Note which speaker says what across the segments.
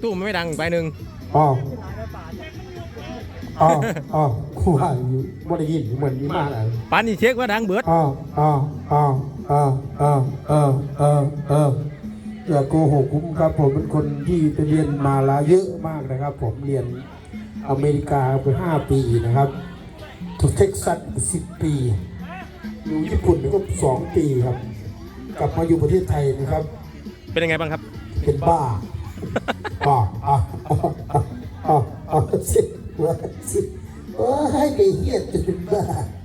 Speaker 1: ตู้มันไม่ดังไปหนึ่ง
Speaker 2: อ๋ออ๋ออ๋อคู่ว่าอยู่บ่ได้ยินเหมือนอยู่มากเลย
Speaker 1: ปานนี่เช็คว่าดังเบิด
Speaker 2: อ้าวอ้าวอ้าวอ้ หกผมครับผมเป็นคนที่ไปเรียนมาลาเยอะมากนะครับ ผมเรียนอเมริกาไปห้าปีนะครับทุกเท็กซัสสิบปีอยู่ญี่ปุ่นก็สองปีครับ กลับมาอยู่ประเทศไทยนะครับ
Speaker 1: เป็นยังไงบ้างครับ
Speaker 2: เป็นบ้าอ่าอ่าอ่าอ่าอ่าสิว่าสิโอ้ให้ไปเฮียจะเป็นบ้าเอา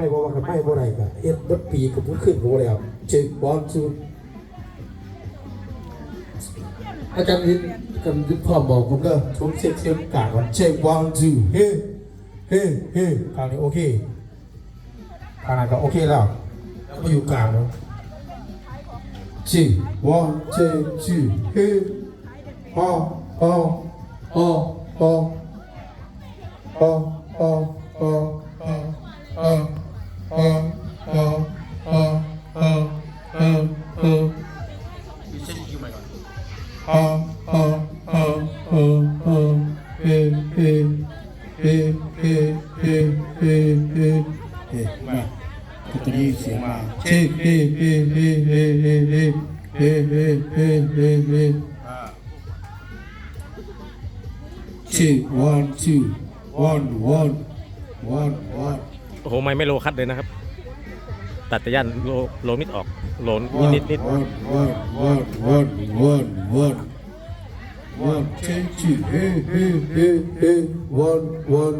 Speaker 2: ได้บ่ว่ากันไม่บ่ได้ก็เฮ็ดดัดปีก็บ่ขึ้นบ่แล้วเช็คบอลสูอาจารย์นิดกันนิดพ่อบอกผมก็ผมเช็คเช็คกากก่นเช็คบอล two เฮ้เฮ้เฮ้กลางนี้โอเคกางนั้นก็โอเคแล้วแล้วก็อยู่กลางเนาะสี่อลเ two two เฮ้อ๋ออ๋ออ๋ออ๋ออ๋ออ๋ออ๋อ two, one, two, one, one, one.
Speaker 1: โอ้โหไม่ไม่โลคัดเลยนะครับ ตัดแต่ยันโลโลนิดออกโลนิดนิดนิด
Speaker 2: one one one one one one one two two hey hey hey hey one one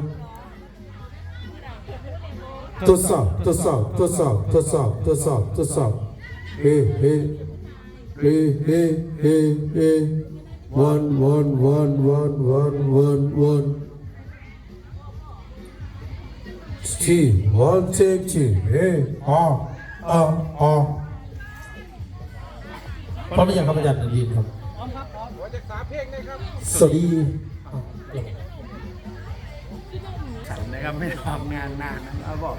Speaker 2: ทดสอบทดสอบทดสอบทดสอบทดสอบทดสอบเฮ้เฮ้เฮ้เฮ้เฮ้เฮ้ one one one one one one one two one take two hey ah ah ah พร้อมหรือยังครับอาจารย์ดีตครับ หัวจะสาเพลงเลยครับสวัสดี
Speaker 3: ฉันนะครับไม่ทำงานนานนะเราบอก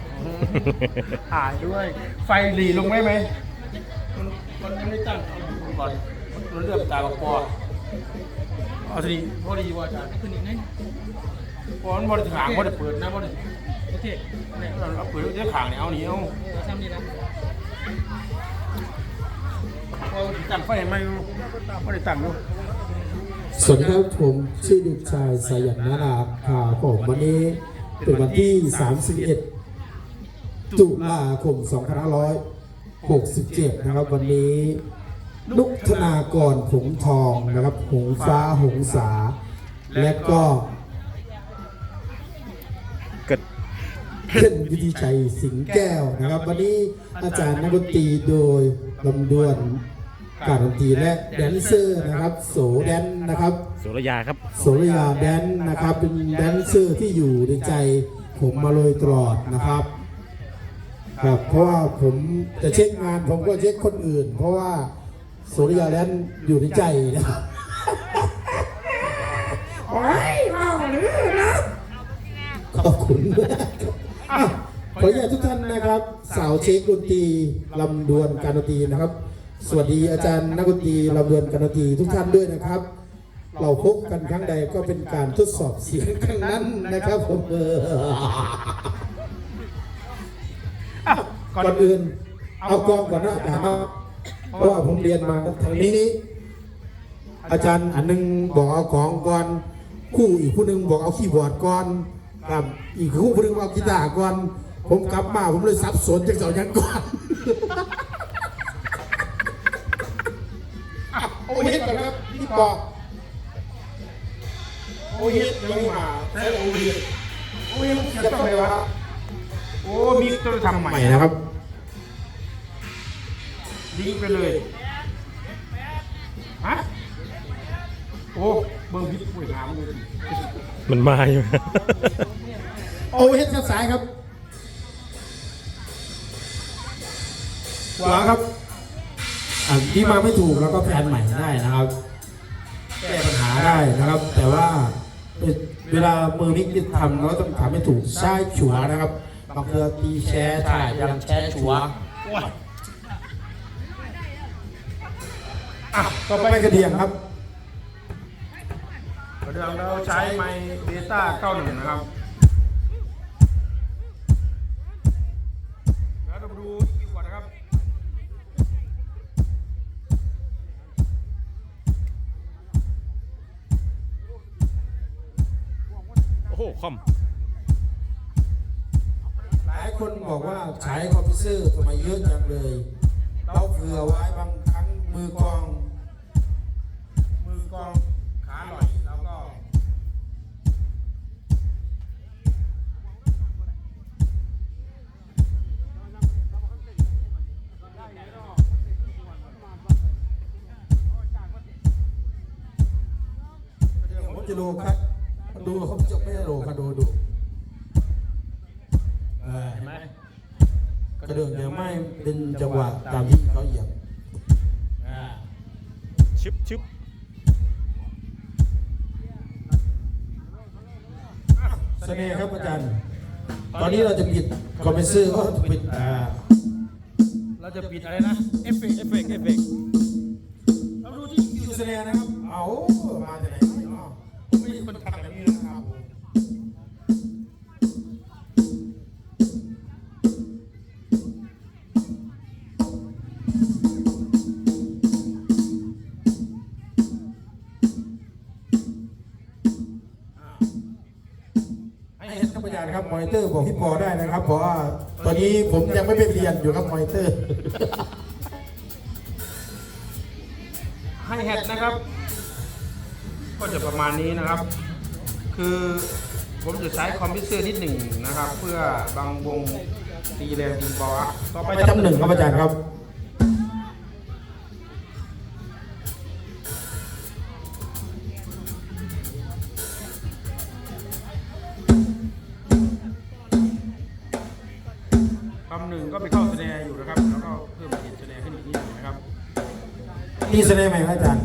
Speaker 3: ถ่ายด้วย ไฟหลีลงไหมไหมมันมันไม่ได้ตั้งเอาดูก่อนมันเลือกตากับปอเอาสิพอดีว่าอาจารย์ขึ้นอีกนิดพอมันบริขางบริเปิดนะบริ โอเคเนี่ยเอาเปิดเจ้าขางเนี่ยเอานี่เอาเราทำดีนะพอตั้งไฟไหมไม่ได้ตั้งดู
Speaker 2: สวัสดีครับผมชื่อเด็กชายสายันนานาข่าวผมวันนี้เป็นวันที่ 31 ตุลาคม 2567 นะครับ วันนี้นุกธนากรผงทองนะครับ หงฟ้าหงษาและก็
Speaker 1: เพ่
Speaker 2: นวิธีชัยสิงห์แก้วนะครับ วันนี้อาจารย์นักดนตรีโดยลำดวนการดนตรีและแดนเซอร์นะครับ โสแดนนะครับ
Speaker 1: สุรยาครับ
Speaker 2: โสรยาแดนนะครับ เป็นแดนเซอร์ที่อยู่ในใจผมมาเลยตลอดนะครับครับเพราะว่าผมจะเช็คงานผมก็เช็คคนอื่น เพราะว่าโสรยาแดนอยู่ในใจนะครับโอ้ยเอาหรือนะขอบคุณมากครับ อะขออนุญาตทุกท่านนะครับ สาวเช็คดนตรีลำดวนการดนตรีนะครับ สวัสดีอาจารย์นักดนตรีลำดวนการดนตรีทุกท่านด้วยนะครับ เราพบกันครั้งใดก็เป็นการทดสอบเสียงครั้งนั้นนะครับผมเออก่อนอื่น เอากองก่อนนะอาจารย์ครับเพราะว่าผมเรียนมาทางนี้นี้ อาจารย์อันหนึงบอกเอาของก่อน คู่อีกผู้หนึงบอกเอาคีย์บอร์ดก่อน ครับอีกคู่ผู้หนึงเอากีตาร์ก่อน ผมกลับมาผมเลยสับสนจากเสายังก่อนอะโอเฮ็ดก่อนนะครับพี่ปอกโอเฮ็ดยังไม่มาใช้โอเฮ็ดโอเฮ็ดมันจะต้องอะไรวะ
Speaker 3: โอ้มีตัวทำใหม่
Speaker 2: ใหม่นะครับ
Speaker 3: ลิงก์ไปเลยฮะอ้เบิ่งพิษป่วยหามเลย
Speaker 1: มันมาอยู่
Speaker 2: โอเฮดครับสายครับขวาครับอะที่มาไม่ถูกแล้วก็แพนใหม่ได้นะครับ แก้ปัญหาได้นะครับ แต่ว่าเวลามือมิกจะทำเราต้องทำให้ถูกซ้ายฉวนะครับบางเทือตีแชร์ถ่ายยังแชร์ฉว
Speaker 3: อะ
Speaker 2: ต่อไปกระเดียงครับ
Speaker 3: เดี๋ยวเราใช้ไมเบต้า91 นะครับ แล้วเรามาดูอีกก่อนนะครับ
Speaker 1: โอ้โหคอม
Speaker 2: หลายคนบอกว่าใช้คอมพิวเตอร์ทำไมเยอะจังเลย เราเผื่อไว้บางครั้งมือกอง มือกอง ระเดื่องยังไม่เป็นจังหวะตามที่เขาเหยียบอ่า
Speaker 1: ชึบชึบ
Speaker 2: เสน่ห์ครับอาจารย์ ตอนนี้เราจะปิดคอมเพรสเซอร์ก็ปิดอ่า
Speaker 3: เราจะปิดอะไรนะ เอฟเฟกต์
Speaker 1: เอฟเฟกต์เอฟเฟก
Speaker 2: ผมยังไม่ไปเรียนอยู่ครับมอนิเตอร์
Speaker 3: ให้แฮทนะครับ ก็จะประมาณนี้นะครับ คือผมจะใช้คอมพิวเตอร์นิดหนึ่งนะครับ เพื่อบางวงตีแรงตีเบาอะต่อไป
Speaker 2: ไปทำหนึ่งครับอาจารย์ครับ
Speaker 3: มีเสน่ห์
Speaker 2: ไหมครับอาจารย์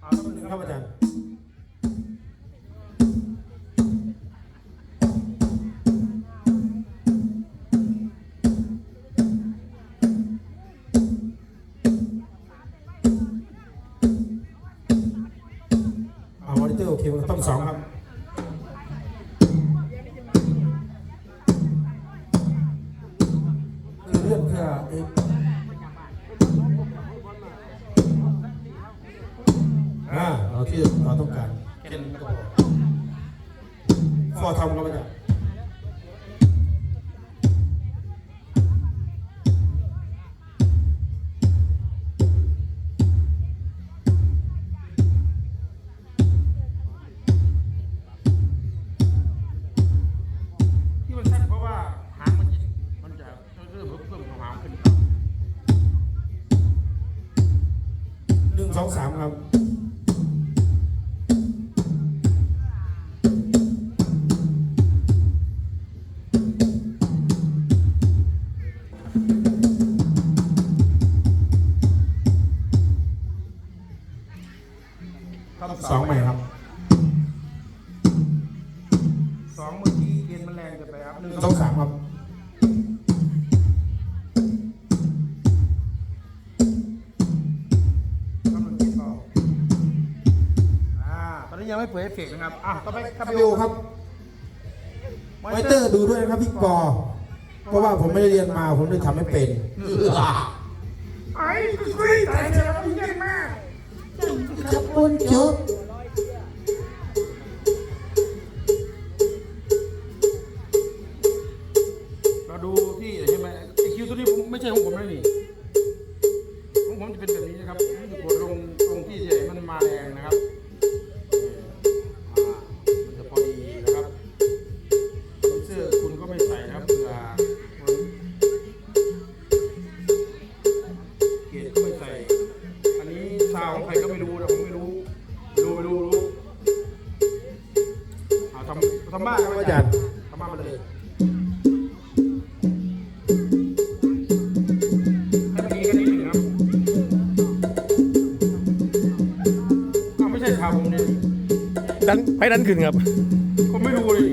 Speaker 3: เอาคำหนึ่ง
Speaker 2: ครับอาจารย์เอามอนิเตอร์โอเคต้องสองครับ
Speaker 3: สามครับ
Speaker 2: ไม่ได้เรียนมา ผมเลยทำไม่เป็น
Speaker 3: ขึ้นครับก็ไม่รู้เลย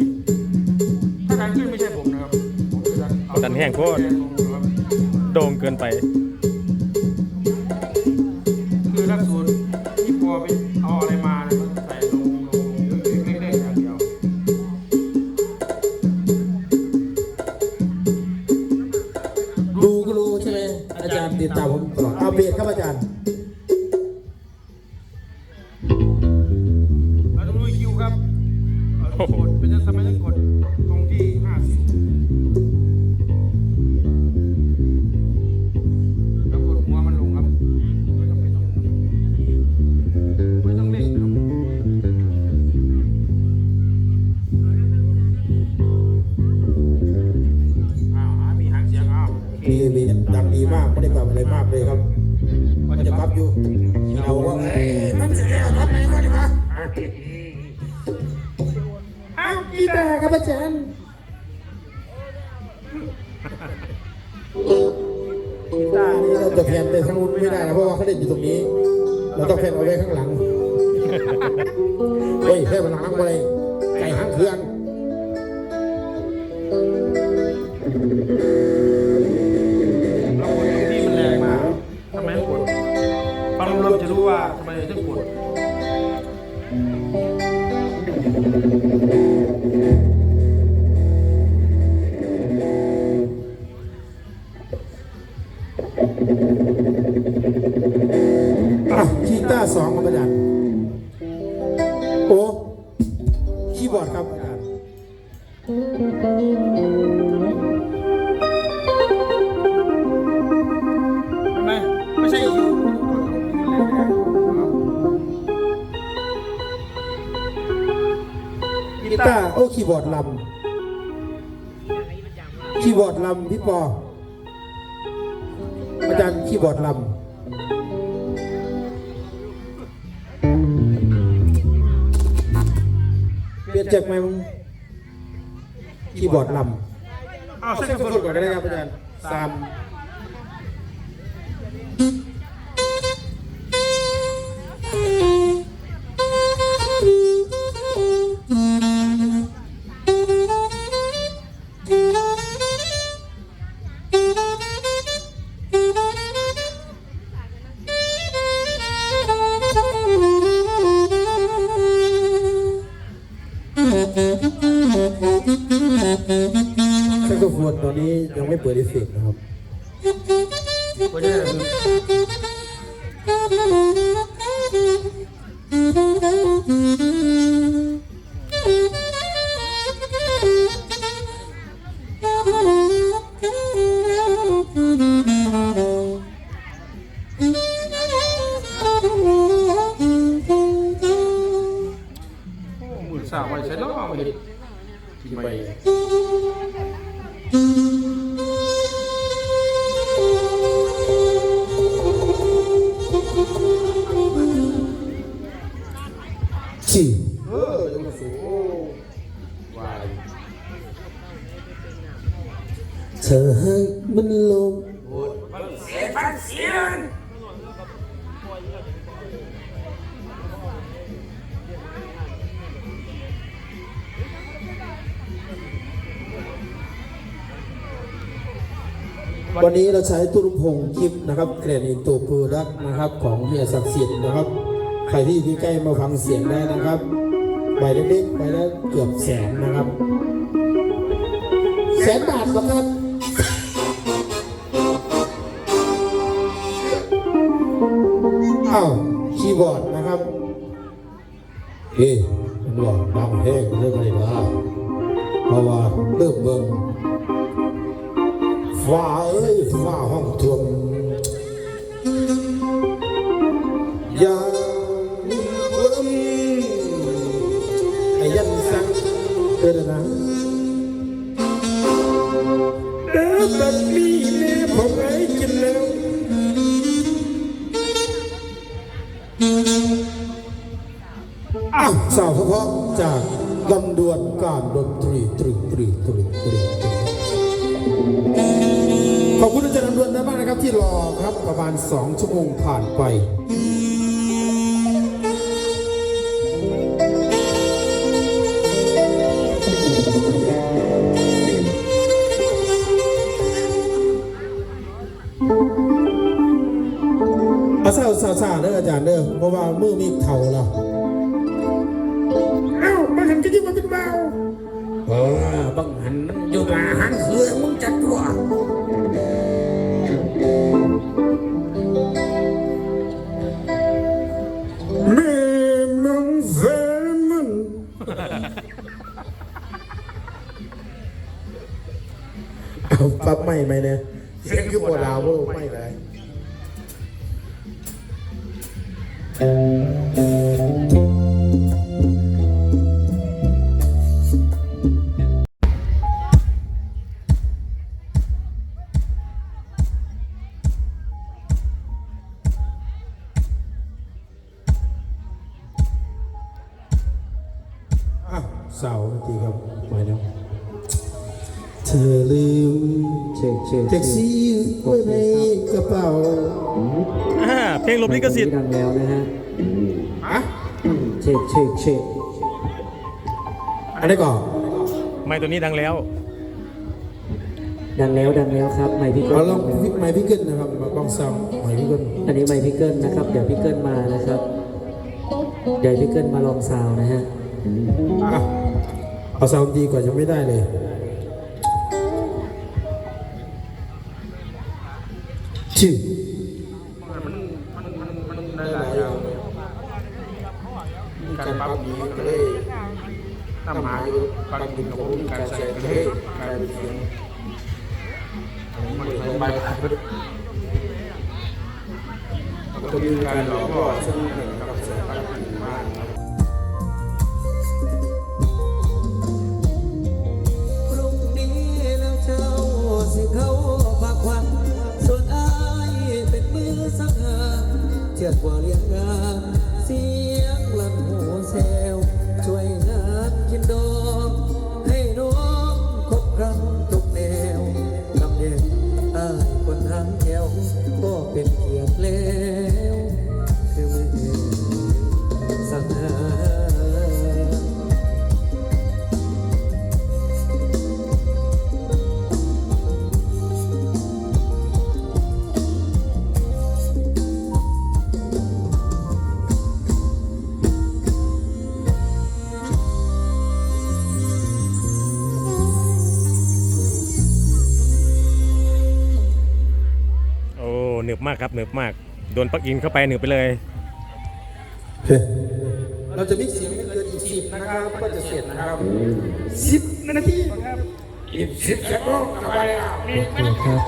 Speaker 3: ถ้าดันขึ้นไม่ใช่ผมนะครับผมจะดันเอา
Speaker 1: ดันแห้งโคตร
Speaker 3: แรงลงนะครับ
Speaker 1: โด่งเกินไป
Speaker 3: มีมีดังดีมากไม่ได้
Speaker 2: ปรับอะไรมากเลยครับ มันจะปรับอยู่เราว่าเอ้ยมันจะได้ทำไงก็ดีวะ
Speaker 3: อ้า
Speaker 2: กีตาร์ครับอาจารย์กีตาร์นี่เราจะแพนไปข้างนู้นไม่ได้นะเพราะว่าเขาเล่นอยู่ตรงนี้ เราต้องแพนเอาไว้ข้างหลังเฮ้ยแค่มันหลังไรไก่หางเครื่อง
Speaker 3: กีตา ม
Speaker 2: สา
Speaker 3: ว
Speaker 2: ไว้
Speaker 3: ใช้ล้อเอาไปเห็ดทิ้งไป
Speaker 2: สี่
Speaker 3: เออยังสูวาย
Speaker 2: เธอให้มัน วันนี้เราใช้ตุ้มพงคลิปนะครับเกรดอินโตโปรดักนะครับ ของเฮียศักดิ์สิทธิ์นะครับ ใครที่อยู่ใกล้มาฟังเสียงได้นะครับใบเล็กๆใบละเกือบแสนนะครับ แสนบาทเหรอครับอ้าวคีย์บอร์ดนะครับเฮ้มันบอกดังแห้งเรื่อ ที่รอครับประมาณสองชั่วโมงผ่านไปอาเศร้าๆๆเด้ออาจารย์เด้อเพราะว่ามือมีเข่าเรา เนี่ยเสียงคือปวดราวว่าไม่ได้อ่ น
Speaker 4: นี้
Speaker 2: ก่อน
Speaker 1: ไม่ตัวนี้ดังแล้ว
Speaker 4: ดังแล้วดังแล้วครับไมค์พี่เกิ
Speaker 2: เรา
Speaker 4: ล
Speaker 2: ลองพิกไมค์พี่เกิลนะครับมาบ้องซาวไมค์พี่เกิล
Speaker 4: อันนี้ไมค์พี่เกิลนะครับ เดี๋ยวพี่เกิลมานะครับ เดี๋ยวพี่เกิลมาลองซาวน์นะฮะ
Speaker 2: อะเอาซาวด์ดีกว่าจะไม่ได้เลยชื่อ
Speaker 3: หลายๆอย่างมีการปรับดีก็เลย นำหาอยู่บางทีก็มีการใส่ก็เลยกลายเป็นเสียงมันไปผ่านไปก็มีการหลอกล่อซึ่งหนึ่งกับเสียงปรับดีมาก
Speaker 4: พรุ่งนี้แล้วเจ้าสิเขาฝากควันส่วนอายเป็นมือสังหารเทียดกว่าเลี้ยงงานเสียงลั่นหูแซว ครับห
Speaker 1: นึบมาก โดนปลักอินเข้าไปหนึบไปเลย
Speaker 2: เฮ้ยเราจะมิกเสียงไม่เกินอีกสิบนะครับก็จะเสร็จนะครับสิบนาทีครับอีกสิบชั่วโมงต่อไปอะมี
Speaker 4: ครับ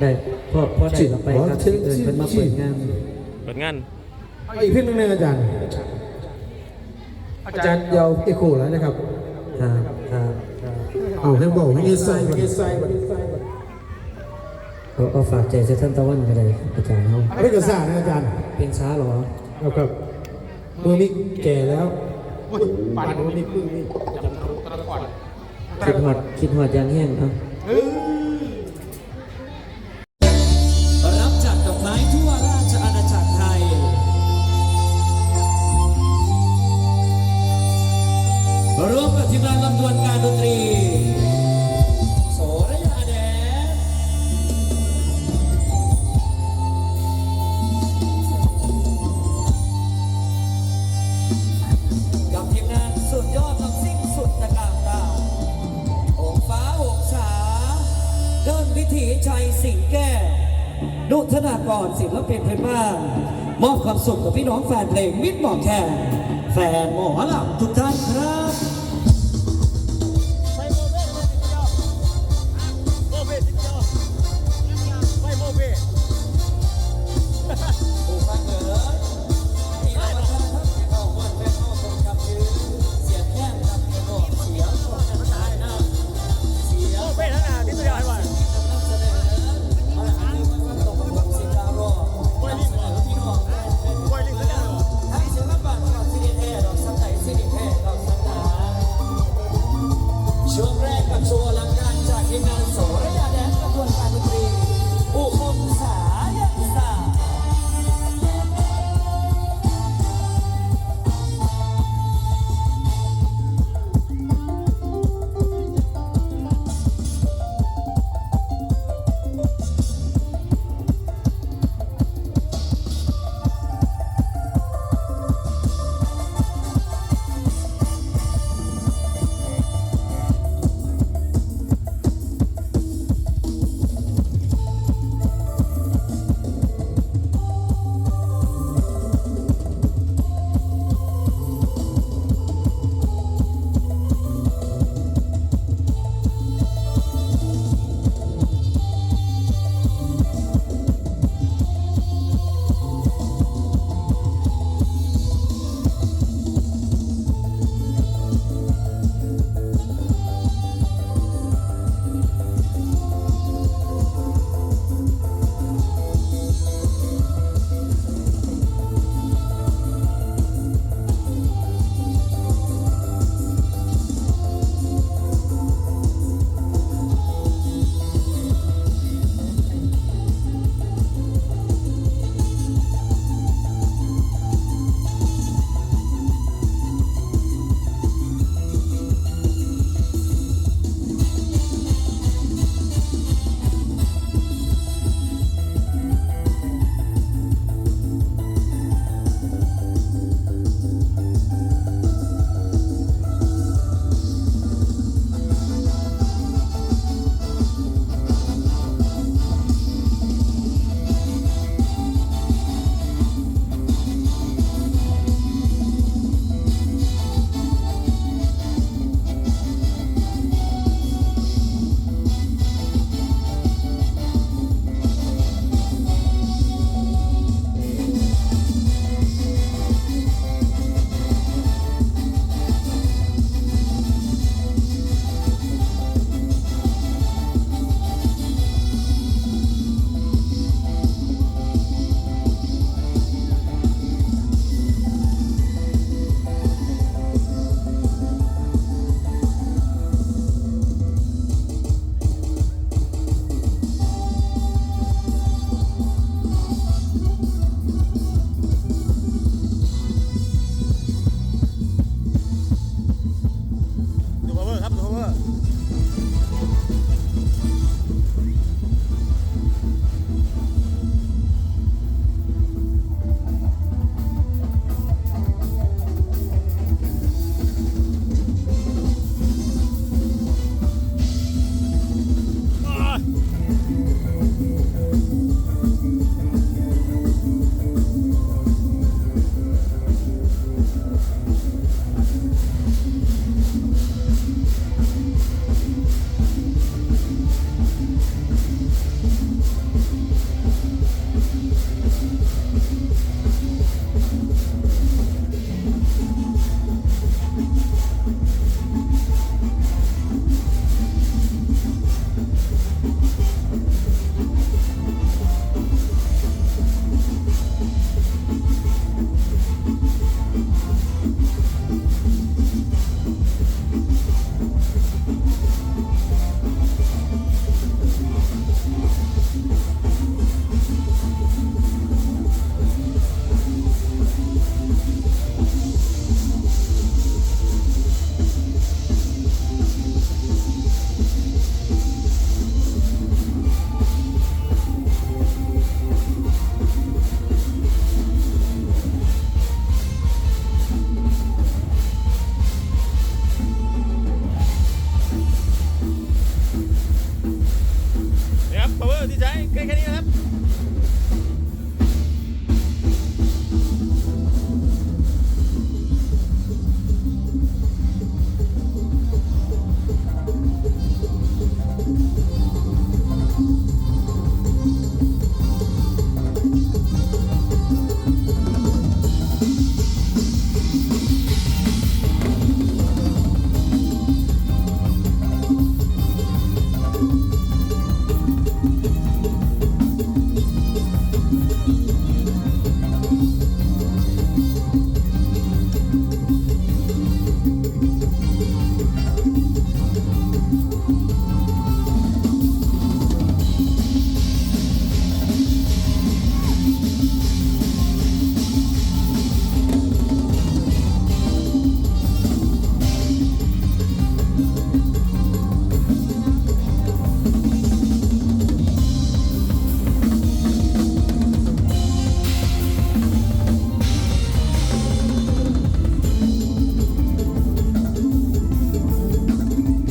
Speaker 4: ได้พ่อพ่อได้เราไปครับ
Speaker 2: จิต
Speaker 4: เดินเพิ่นมาเปิดงาน
Speaker 1: เปิดงาน
Speaker 2: เอาอีกเพลงหนึงเลยอาจารย์ อาจารย์ยาวเอโคแล้วนะครับ
Speaker 4: ครับครับครับ
Speaker 2: เอาให้บอกให้ใส่ให้ใส่
Speaker 4: เอาเอาฝากใจเซท่านตะวันก็ได้อาจารย์เขา
Speaker 2: ไม่กระซ่านะอาจารย์
Speaker 4: เพลงช้าเหรอ
Speaker 2: เอาครับมือมิกแก่แล้วปั่นมือมิกพึ่งนี่
Speaker 4: คิดหอดคิดหอดยางแห้งเอะรับจากดอกไม้ทั่วราชอาณาจักรไทย ร่วมกับทีมงานลำดวนการดนตรี นากรศิลปินพื้นบ้านมอบความสุขกับพี่น้องแฟนเพลงมิตรหมอแคนแฟนหมอลำทุกท่าน